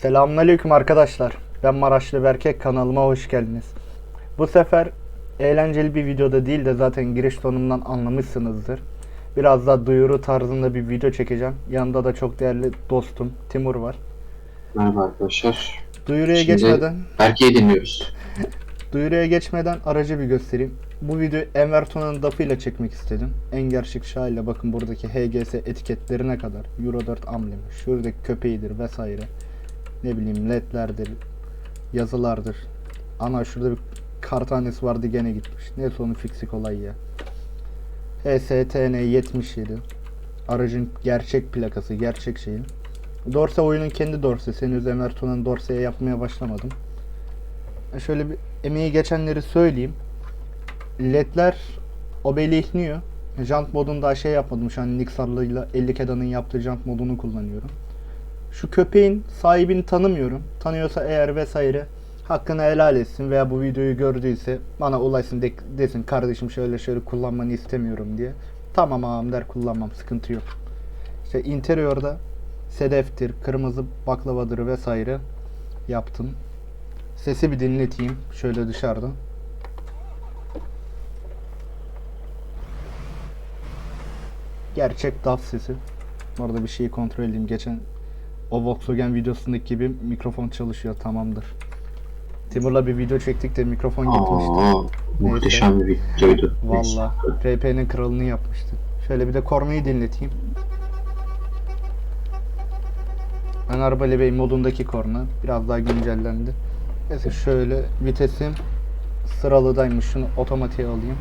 Selamünaleyküm arkadaşlar. Ben Maraşlı Berkek kanalıma hoş geldiniz. Bu sefer eğlenceli bir videoda değil de zaten giriş tonumdan anlamışsınızdır. Biraz daha duyuru tarzında bir video çekeceğim. Yanında da çok değerli dostum Timur var. Merhaba arkadaşlar. Duyuruya Şimdi- geçmeden Berke'yi dinliyoruz. Duyuruya geçmeden aracı bir göstereyim. Bu videoyu Enver Tuna'nın dafıyla çekmek istedim. En gerçek şahıyla bakın buradaki HGS etiketlerine kadar. Euro 4 amblemi, şuradaki köpeğidir vesaire. Ne bileyim ledlerdir, yazılardır. Ana şurada bir kar tanesi vardı gene gitmiş. Neyse onun fiksik olay ya. HSTN 77. Aracın gerçek plakası, gerçek şeyi. Dorse oyunun kendi dorsesi. Henüz Enver Tuna'nın dorseye yapmaya başlamadım. E Şöyle bir emeği geçenleri söyleyeyim. LED'ler obelihniyor. Jant modunu daha şey yapmadım. Şu an Nixar'la 50 Keda'nın yaptığı jant modunu kullanıyorum. Şu köpeğin sahibini tanımıyorum. Tanıyorsa eğer vesaire hakkını helal etsin veya bu videoyu gördüyse bana ulaşsın de- desin kardeşim şöyle şöyle kullanmanı istemiyorum diye. Tamam ağam der kullanmam sıkıntı yok. İşte interiorda sedeftir, kırmızı baklavadır vesaire yaptım. Sesi bir dinleteyim şöyle dışarıdan. Gerçek DAF sesi. Bu arada bir şeyi kontrol edeyim. Geçen o Volkswagen videosundaki gibi mikrofon çalışıyor. Tamamdır. Timur'la bir video çektik de mikrofon gitmişti. Aa, muhteşem bir videoydu. Valla. RP'nin kralını yapmıştı. Şöyle bir de kornayı dinleteyim. Araba leveği modundaki korna. Biraz daha güncellendi. Neyse şöyle vitesim sıralıdaymış. Şunu otomatiğe alayım.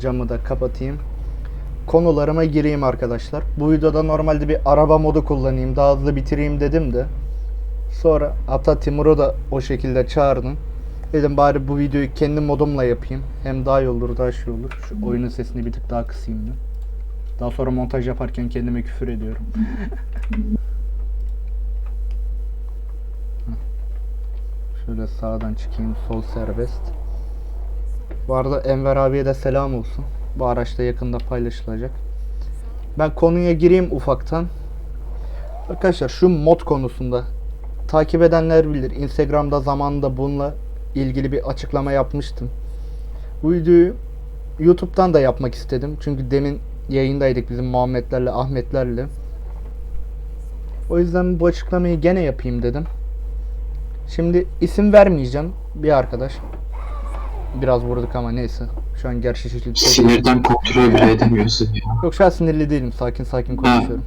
Camı da kapatayım. Konularıma gireyim arkadaşlar. Bu videoda normalde bir araba modu kullanayım. Daha hızlı bitireyim dedim de. Sonra hatta Timur'u da o şekilde çağırdım. Dedim bari bu videoyu kendi modumla yapayım. Hem daha iyi olur, daha şey olur. Şu oyunun sesini bir tık daha kısayım ben. Daha sonra montaj yaparken kendime küfür ediyorum. Şöyle sağdan çıkayım, sol serbest. Bu arada Enver abiye de selam olsun. Bu araçta yakında paylaşılacak. Ben konuya gireyim ufaktan. Arkadaşlar şu mod konusunda takip edenler bilir. Instagram'da zamanında bununla ilgili bir açıklama yapmıştım. Bu videoyu YouTube'dan da yapmak istedim. Çünkü demin yayındaydık bizim Muhammedlerle, Ahmetlerle. O yüzden bu açıklamayı gene yapayım dedim. Şimdi isim vermeyeceğim. Bir arkadaş. Biraz vurduk ama neyse. Şu an gerçi şekilde... Sinirden kontrol bile edemiyorsun ya. Yok şu an sinirli değilim. Sakin sakin konuşuyorum.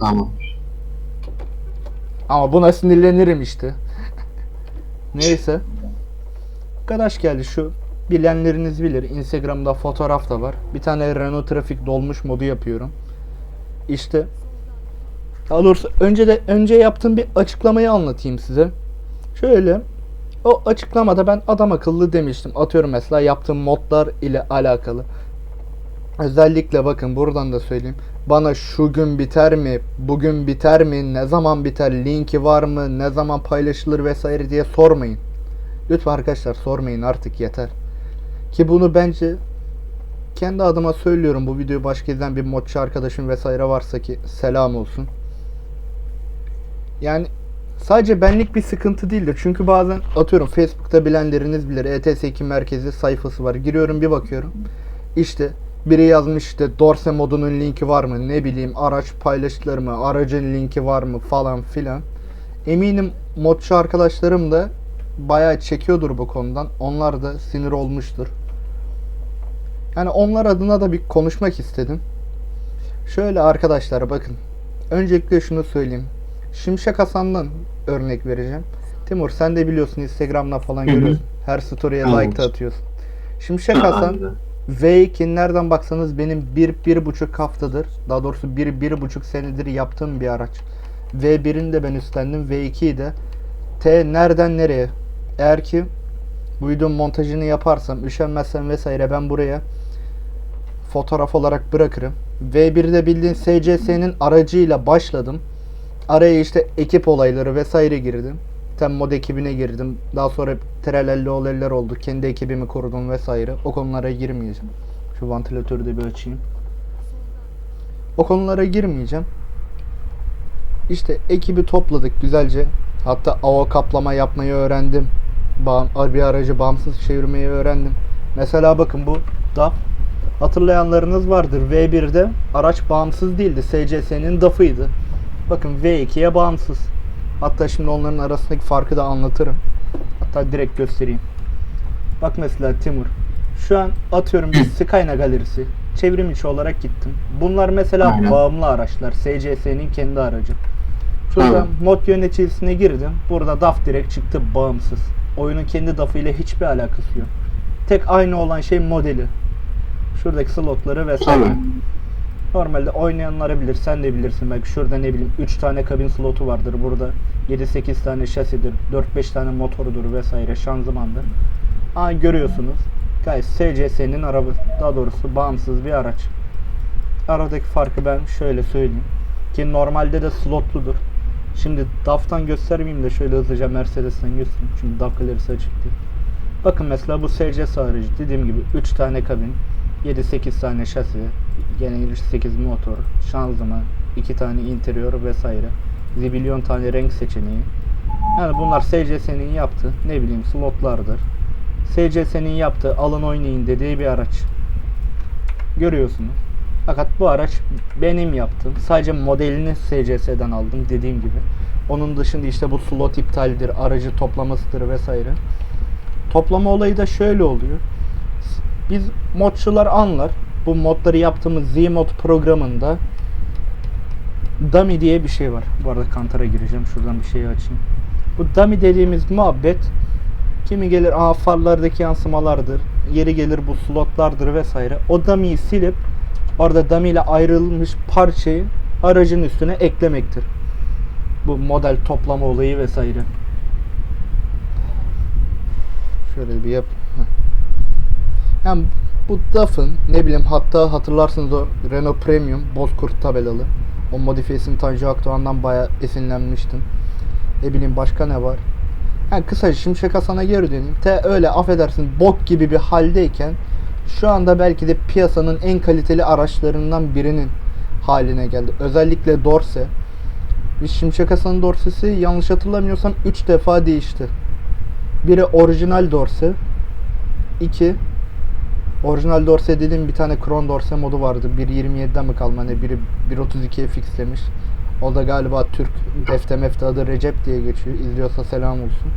Tamam. Ama buna sinirlenirim işte. Neyse. Arkadaş geldi şu bilenleriniz bilir. Instagram'da fotoğraf da var. Bir tane Renault Trafik dolmuş modu yapıyorum. İşte daha doğrusu önce de önce yaptığım bir açıklamayı anlatayım size. Şöyle o açıklamada ben adam akıllı demiştim. Atıyorum mesela yaptığım modlar ile alakalı. Özellikle bakın buradan da söyleyeyim. Bana şu gün biter mi, bugün biter mi, ne zaman biter, linki var mı, ne zaman paylaşılır vesaire diye sormayın. Lütfen arkadaşlar sormayın artık yeter. Ki bunu bence kendi adıma söylüyorum. Bu videoyu başka izleyen bir modçu arkadaşım vesaire varsa ki selam olsun. Yani sadece benlik bir sıkıntı değildir. Çünkü bazen atıyorum Facebook'ta bilenleriniz bilir. ETS2 merkezi sayfası var. Giriyorum bir bakıyorum. İşte biri yazmış işte Dorse modunun linki var mı? Ne bileyim araç paylaşılır mı? Aracın linki var mı? Falan filan. Eminim modçu arkadaşlarım da bayağı çekiyordur bu konudan. Onlar da sinir olmuştur. Yani onlar adına da bir konuşmak istedim. Şöyle arkadaşlar bakın. Öncelikle şunu söyleyeyim. Şimşek Hasan'dan örnek vereceğim. Timur sen de biliyorsun Instagram'dan falan görüyorsun. Her story'e like atıyorsun. Şimşek Ha, Hasan aynen. V2 nereden baksanız benim bir, bir buçuk haftadır daha doğrusu bir, bir buçuk senedir yaptığım bir araç. V1'ini de ben üstlendim. V2'yi de T nereden nereye? Eğer ki bu videonun montajını yaparsam, üşenmezsem vesaire ben buraya fotoğraf olarak bırakırım. V1'de bildiğin SCS'nin aracıyla başladım. Araya işte ekip olayları vesaire girdim. Tem mod ekibine girdim. Daha sonra trelelli olaylar oldu. Kendi ekibimi kurdum vesaire. O konulara girmeyeceğim. Şu vantilatörü de bir açayım. O konulara girmeyeceğim. İşte ekibi topladık güzelce. Hatta AO kaplama yapmayı öğrendim. Bağım, bir aracı bağımsız çevirmeyi öğrendim. Mesela bakın bu DAF hatırlayanlarınız vardır. V1'de araç bağımsız değildi. SCS'nin DAF'ıydı. Bakın V2'ye bağımsız. Hatta şimdi onların arasındaki farkı da anlatırım. Hatta direkt göstereyim. Bak mesela Timur. Şu an atıyorum bir Skyna galerisi. Çevrim içi olarak gittim. Bunlar mesela Aynen. bağımlı araçlar. SCS'nin kendi aracı. Şurada Tamam. mod yöneticisine girdim. Burada DAF direkt çıktı bağımsız. Oyunun kendi DAF'ı ile hiçbir alakası yok. Tek aynı olan şey modeli. Şuradaki slotları vesaire. Tabii. Normalde oynayanları bilir, sen de bilirsin belki şurada ne bileyim 3 tane kabin slotu vardır burada 7-8 tane şasidir, 4-5 tane motorudur vesaire şanzımandır. Aa görüyorsunuz gayet SCS'nin araba daha doğrusu bağımsız bir araç. Aradaki farkı ben şöyle söyleyeyim ki normalde de slotludur. Şimdi DAF'tan göstermeyeyim de şöyle hızlıca Mercedes'ten göstereyim çünkü DAF galerisi açık değil. Bakın mesela bu SCS aracı dediğim gibi 3 tane kabin 7-8 tane şasi gene 8 motor şanzıman 2 tane interior vesaire zibilyon tane renk seçeneği. Yani bunlar SCS'nin yaptığı ne bileyim slotlardır. SCS'nin yaptığı alın oynayın dediği bir araç. Görüyorsunuz. Fakat bu araç benim yaptığım sadece modelini SCS'den aldım dediğim gibi. Onun dışında işte bu slot iptaldir aracı toplamasıdır vesaire. Toplama olayı da şöyle oluyor biz modçular anlar. Bu modları yaptığımız Zmod programında dummy diye bir şey var. Bu arada kantara gireceğim. Şuradan bir şey açayım. Bu dummy dediğimiz muhabbet kimi gelir aa farlardaki yansımalardır. Yeri gelir bu slotlardır vesaire. O dummy'yi silip orada dummy ile ayrılmış parçayı aracın üstüne eklemektir. Bu model toplama olayı vesaire. Şöyle bir yap. Heh. Yani bu DAF'ın ne bileyim hatta hatırlarsınız o Renault Premium Bozkurt tabelalı. O modifiyesini Tanju Akdoğan'dan bayağı esinlenmiştim. Ne bileyim başka ne var. Yani kısaca Şimşek Hasan'a geri döneyim. Te öyle affedersin bok gibi bir haldeyken şu anda belki de piyasanın en kaliteli araçlarından birinin haline geldi. Özellikle Dorse. Biz Şimşek Hasan'ın Dorse'si yanlış hatırlamıyorsam 3 defa değişti. Biri orijinal Dorse. 2 Orijinal Dorse dediğim bir tane Kron Dorse modu vardı. 1.27'den mi kalma ne biri 1.32'ye fixlemiş. O da galiba Türk defte mefte adı Recep diye geçiyor. İzliyorsa selam olsun.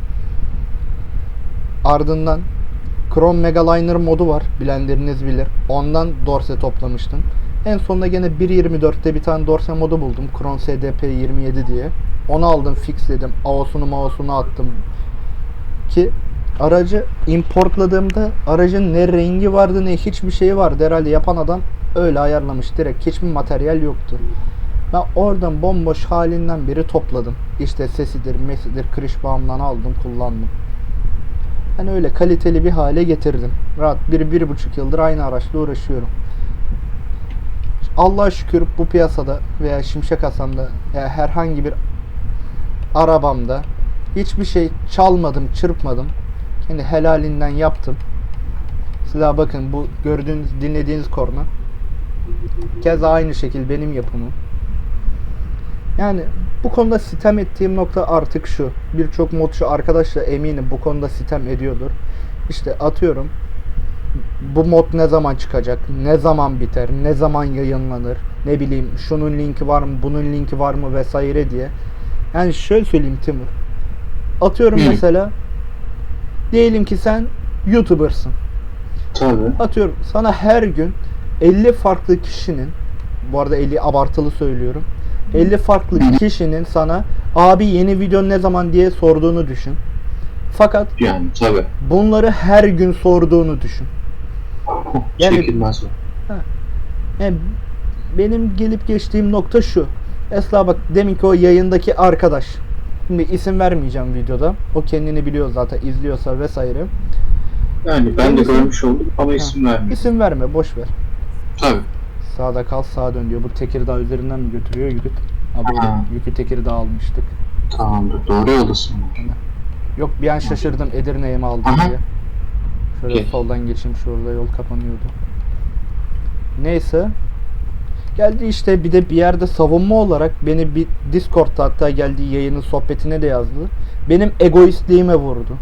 Ardından Kron Megaliner modu var. Bilenleriniz bilir. Ondan Dorse toplamıştım. En sonunda gene 1.24'te bir tane Dorse modu buldum. Kron SDP 27 diye. Onu aldım fixledim. AOS'unu maosunu attım. Ki aracı importladığımda aracın ne rengi vardı ne hiçbir şeyi vardı. Herhalde yapan adam öyle ayarlamış direkt. Hiçbir materyal yoktu. Ben oradan bomboş halinden biri topladım. İşte sesidir, mesidir, kırış bağımdan aldım, kullandım. Ben öyle kaliteli bir hale getirdim. Rahat bir, bir buçuk yıldır aynı araçla uğraşıyorum. Allah'a şükür bu piyasada veya Şimşek Hasan'da veya herhangi bir arabamda hiçbir şey çalmadım, çırpmadım. Kendi helalinden yaptım. Silah bakın bu gördüğünüz, dinlediğiniz korna. Keza aynı şekil benim yapımım. Yani bu konuda sitem ettiğim nokta artık şu. Birçok modcu arkadaş da eminim bu konuda sitem ediyordur. İşte atıyorum bu mod ne zaman çıkacak, ne zaman biter, ne zaman yayınlanır, ne bileyim şunun linki var mı, bunun linki var mı vesaire diye. Yani şöyle söyleyeyim Timur. Atıyorum mesela diyelim ki sen YouTuber'sın. Tabii. Atıyorum sana her gün 50 farklı kişinin bu arada 50 abartılı söylüyorum. 50 farklı kişinin sana abi yeni video ne zaman diye sorduğunu düşün. Fakat Yani tabii. bunları her gün sorduğunu düşün. Yani- Çekilmez o. Yani benim gelip geçtiğim nokta şu. Esla bak deminki o yayındaki arkadaş. Şimdi isim vermeyeceğim videoda. O kendini biliyor zaten izliyorsa vesaire. Yani ben de görmüş oldum ama isim vermiyorum. İsim verme boş ver. Tabii. Sağda kal sağa dön diyor. Bu Tekirdağ üzerinden mi götürüyor yükü? Abi burada Ha. yükü Tekirdağ almıştık. Tamamdır. Doğru yoldasın. Yok bir an şaşırdım Edirne'ye mi aldın Aha. diye. Şöyle Okey. soldan geçeyim şurada yol kapanıyordu. Neyse. Geldi işte bir de bir yerde savunma olarak beni bir Discord'da hatta geldiği yayının sohbetine de yazdı. Benim egoistliğime vurdu.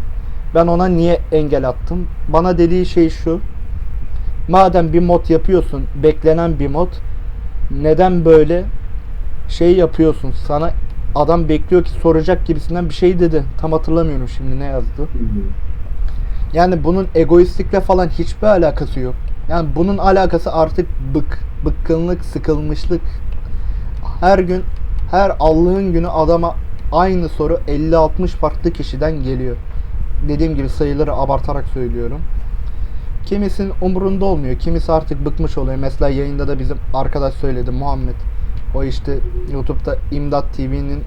Ben ona niye engel attım? Bana dediği şey şu. Madem bir mod yapıyorsun, beklenen bir mod, neden böyle şey yapıyorsun? Sana adam bekliyor ki soracak gibisinden bir şey dedi. Tam hatırlamıyorum şimdi ne yazdı. Yani bunun egoistlikle falan hiçbir alakası yok. Yani bunun alakası artık bık, bıkkınlık, sıkılmışlık. Her gün, her Allah'ın günü adama aynı soru 50-60 farklı kişiden geliyor. Dediğim gibi sayıları abartarak söylüyorum. Kimisinin umurunda olmuyor. Kimisi artık bıkmış oluyor. Mesela yayında da bizim arkadaş söyledi Muhammed. O işte YouTube'da İmdat TV'nin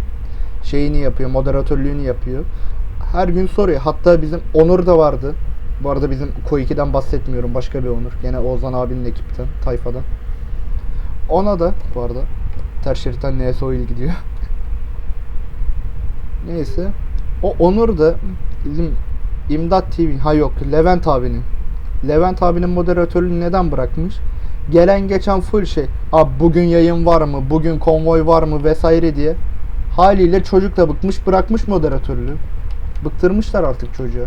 şeyini yapıyor, moderatörlüğünü yapıyor. Her gün soruyor. Hatta bizim Onur da vardı. Bu arada bizim Ko2'den bahsetmiyorum. Başka bir Onur. Gene Oğuzhan abinin ekipten, tayfadan. Ona da bu arada ters şeritten NS Oil gidiyor. Neyse. O Onur da bizim İmdat TV, ha yok Levent abinin. Levent abinin moderatörlüğünü neden bırakmış? Gelen geçen full şey. Abi bugün yayın var mı? Bugün konvoy var mı? Vesaire diye. Haliyle çocuk da bıkmış bırakmış moderatörlüğü. Bıktırmışlar artık çocuğu.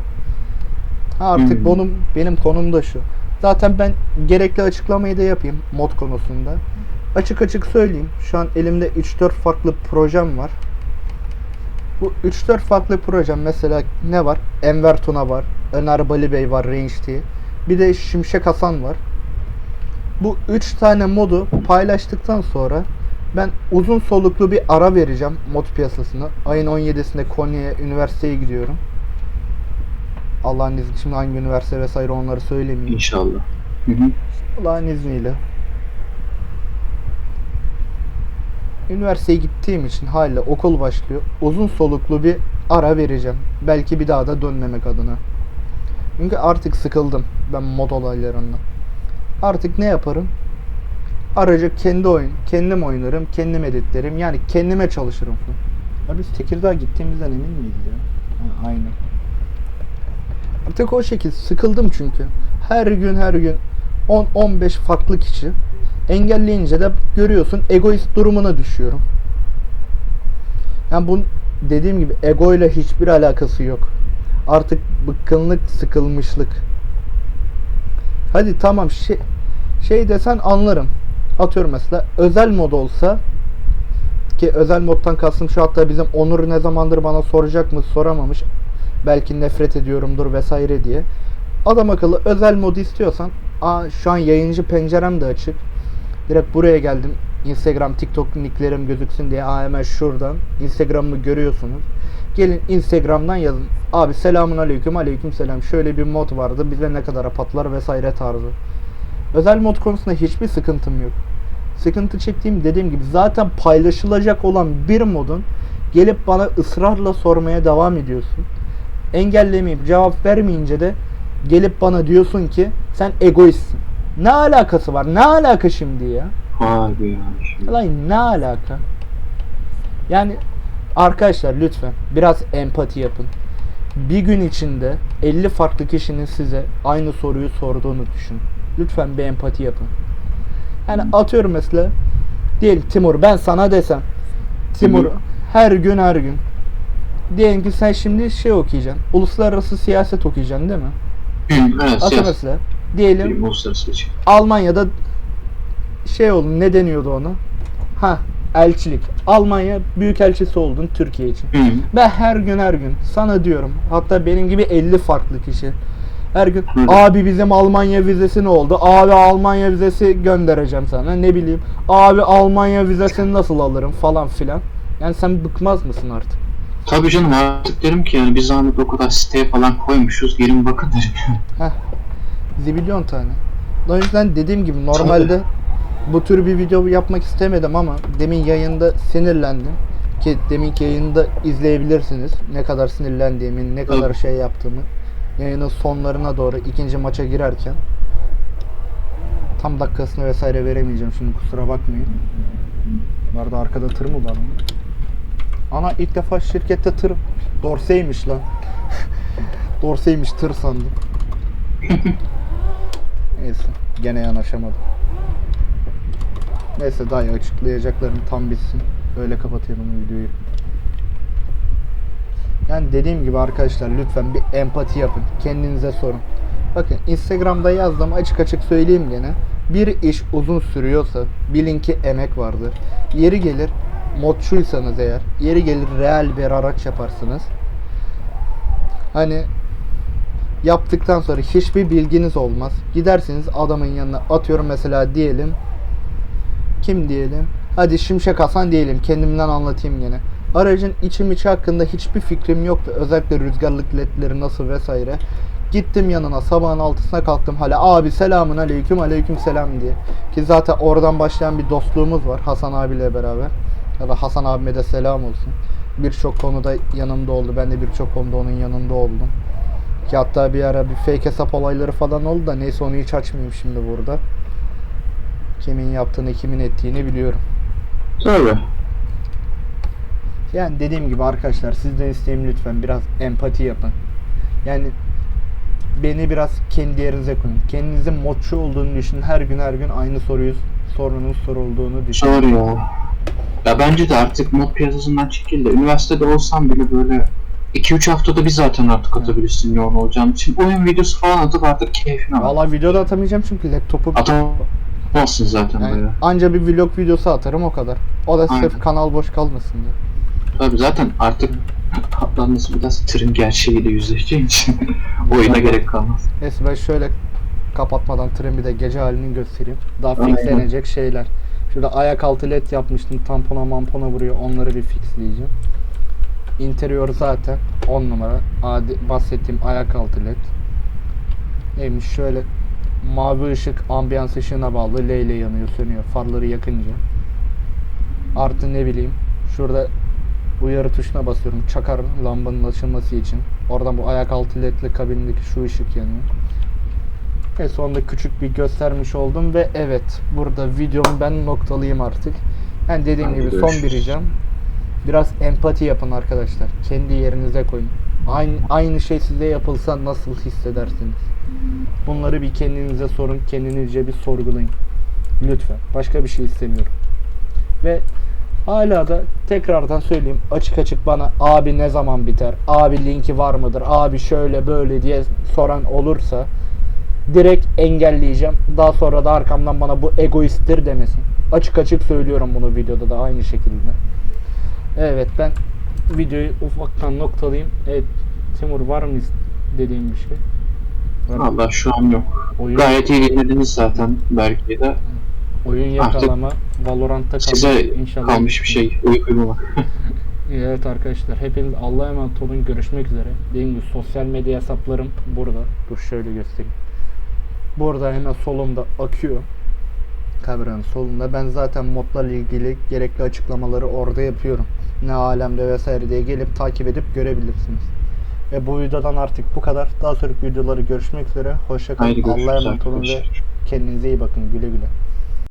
Artık Hmm. bunun benim konum da şu. Zaten ben gerekli açıklamayı da yapayım mod konusunda. Açık açık söyleyeyim. Şu an elimde 3-4 farklı projem var. Bu 3-4 farklı projem mesela ne var? Enver Tuna var. Öner Bali Bey var Range diye. Bir de Şimşek Hasan var. Bu 3 tane modu paylaştıktan sonra ben uzun soluklu bir ara vereceğim mod piyasasına. Ayın 17'sinde Konya'ya üniversiteye gidiyorum. Allah'ın izniyle şimdi hangi üniversite vesaire onları söylemeyeyim. İnşallah. Hı hı. Allah'ın izniyle. Üniversiteye gittiğim için hala okul başlıyor. Uzun soluklu bir ara vereceğim. Belki bir daha da dönmemek adına. Çünkü artık sıkıldım ben mod olaylarından. Artık ne yaparım? Aracı kendi oyun, kendim oynarım, kendim editlerim. Yani kendime çalışırım. Ya biz Tekirdağ gittiğimizden emin miyiz ya? Ha, aynen. Artık o şekil sıkıldım çünkü. Her gün her gün 10-15 farklı kişi engelleyince de görüyorsun egoist durumuna düşüyorum. Yani bu dediğim gibi ego ile hiçbir alakası yok. Artık bıkkınlık, sıkılmışlık. Hadi tamam şey şey desen anlarım. Atıyorum mesela özel mod olsa ki özel moddan kastım şu hatta bizim Onur ne zamandır bana soracak mı soramamış. Belki nefret ediyorumdur vesaire diye. Adam akıllı özel modu istiyorsan aa şu an yayıncı pencerem de açık. Direkt buraya geldim. Instagram, TikTok nicklerim gözüksün diye aa hemen şuradan Instagram'ımı görüyorsunuz. Gelin Instagram'dan yazın. Abi selamun aleyküm aleyküm selam. Şöyle bir mod vardı. Bize ne kadar patlar vesaire tarzı. Özel mod konusunda hiçbir sıkıntım yok. Sıkıntı çektiğim dediğim gibi zaten paylaşılacak olan bir modun gelip bana ısrarla sormaya devam ediyorsun. Engellemeyip cevap vermeyince de gelip bana diyorsun ki sen egoistsin. Ne alakası var? Ne alaka şimdi ya? Harbi ya. Şimdi. Lan ne alaka? Yani arkadaşlar lütfen biraz empati yapın. Bir gün içinde 50 farklı kişinin size aynı soruyu sorduğunu düşün. Lütfen bir empati yapın. Yani atıyorum mesela diyelim Timur ben sana desem Timur her gün her gün diyelim ki sen şimdi şey okuyacaksın. Uluslararası siyaset okuyacaksın değil mi? Hı, evet, siyasi. mesela diyelim ilişki. Almanya'da şey oldu ne deniyordu ona? Ha elçilik. Almanya büyükelçisi oldun Türkiye için. Hı. Ben her gün her gün sana diyorum. Hatta benim gibi 50 farklı kişi. Her gün Hı. abi bizim Almanya vizesi ne oldu? Abi Almanya vizesi göndereceğim sana. Ne bileyim. Abi Almanya vizesini nasıl alırım falan filan. Yani sen bıkmaz mısın artık? Tabii canım artık derim ki yani bir zahmet o kadar siteye falan koymuşuz. Gelin bakın derim. Heh. Zibilyon tane. O yüzden dediğim gibi normalde bu tür bir video yapmak istemedim ama demin yayında sinirlendim. Ki deminki yayında izleyebilirsiniz. Ne kadar sinirlendiğimi, ne kadar şey yaptığımı. Yayının sonlarına doğru ikinci maça girerken. Tam dakikasını vesaire veremeyeceğim şimdi kusura bakmayın. Bu arada arkada tır mı var? Ana ilk defa şirkette tır Dorseymiş lan. Dorseymiş tır sandım. Neyse gene yanaşamadım. Neyse daha iyi açıklayacaklarım tam bitsin. Öyle kapatıyorum videoyu. Yani dediğim gibi arkadaşlar lütfen bir empati yapın. Kendinize sorun. Bakın Instagram'da yazdım açık açık söyleyeyim gene. Bir iş uzun sürüyorsa bilin ki emek vardır. Yeri gelir modçuysanız eğer yeri gelir real bir araç yaparsınız. Hani yaptıktan sonra hiçbir bilginiz olmaz. Gidersiniz adamın yanına atıyorum mesela diyelim kim diyelim? Hadi Şimşek Hasan diyelim. Kendimden anlatayım gene. Aracın içim içi hakkında hiçbir fikrim yoktu. Özellikle rüzgarlık ledleri nasıl vesaire. Gittim yanına sabahın altısına kalktım hala abi selamun aleyküm aleyküm selam diye. Ki zaten oradan başlayan bir dostluğumuz var Hasan abiyle beraber. Ya da Hasan abime de selam olsun. Birçok konuda yanımda oldu. Ben de birçok konuda onun yanında oldum. Ki hatta bir ara bir fake hesap olayları falan oldu da neyse onu hiç açmayayım şimdi burada. Kimin yaptığını kimin ettiğini biliyorum. Tabii. Yani dediğim gibi arkadaşlar sizden isteğim lütfen biraz empati yapın. Yani beni biraz kendi yerinize koyun. Kendinizin modçu olduğunu düşünün. Her gün her gün aynı soruyu sorunun sorulduğunu düşünün. Ya. Ya bence de artık mod piyasasından çekildi. Üniversitede olsam bile böyle 2-3 haftada bir zaten artık atabilirsin yoğun olacağın için. Oyun videosu falan atıp artık keyfine bak. Valla video da atamayacağım çünkü laptopu Atamazsın zaten yani böyle. anca bir vlog videosu atarım o kadar. O da sırf Aynen. kanal boş kalmasın diye. Tabii zaten artık atlanması biraz tırın gerçeğiyle yüzleşeceğin için oyuna gerek kalmaz. Neyse ben şöyle kapatmadan tren bir de gece halini göstereyim. Daha fixlenecek şeyler. Şurada ayak altı led yapmıştım. Tampona mampona vuruyor. Onları bir fixleyeceğim. Interior zaten 10 numara. Adi, bahsettiğim ayak altı led. Neymiş şöyle mavi ışık ambiyans ışığına bağlı. Leyle yanıyor sönüyor. Farları yakınca. Artı ne bileyim. Şurada uyarı tuşuna basıyorum. Çakar lambanın açılması için. Oradan bu ayak altı ledli kabindeki şu ışık yanıyor. Ve sonunda küçük bir göstermiş oldum ve evet burada videomu ben noktalayayım artık. Yani dediğim Hadi gibi son bir ricam. Biraz empati yapın arkadaşlar. Kendi yerinize koyun. Aynı, aynı şey size yapılsa nasıl hissedersiniz? Bunları bir kendinize sorun. Kendinizce bir sorgulayın. Lütfen. Başka bir şey istemiyorum. Ve hala da tekrardan söyleyeyim açık açık bana abi ne zaman biter? Abi linki var mıdır? Abi şöyle böyle diye soran olursa direkt engelleyeceğim. Daha sonra da arkamdan bana bu egoisttir demesin. Açık açık söylüyorum bunu videoda da aynı şekilde. Evet ben videoyu ufaktan noktalayayım. Evet Timur var mı dediğim bir şey? Var? Valla şu an yok. Oyun, Gayet iyi dinlediniz zaten belki de. oyun Artık yakalama, Valorant'ta kalmış inşallah. kalmış bir şey. Uyku uyumamak. Evet arkadaşlar hepiniz Allah'a emanet olun. Görüşmek üzere. Dediğim gibi sosyal medya hesaplarım burada. Dur şöyle göstereyim. Burada hemen solumda akıyor. Kameranın solunda. Ben zaten modlarla ilgili gerekli açıklamaları orada yapıyorum. Ne alemde vesaire diye gelip takip edip görebilirsiniz. Ve bu videodan artık bu kadar. Daha sonraki videoları görüşmek üzere. Hoşça kalın. Haydi Allah'a emanet olun ve kendinize iyi bakın. Güle güle.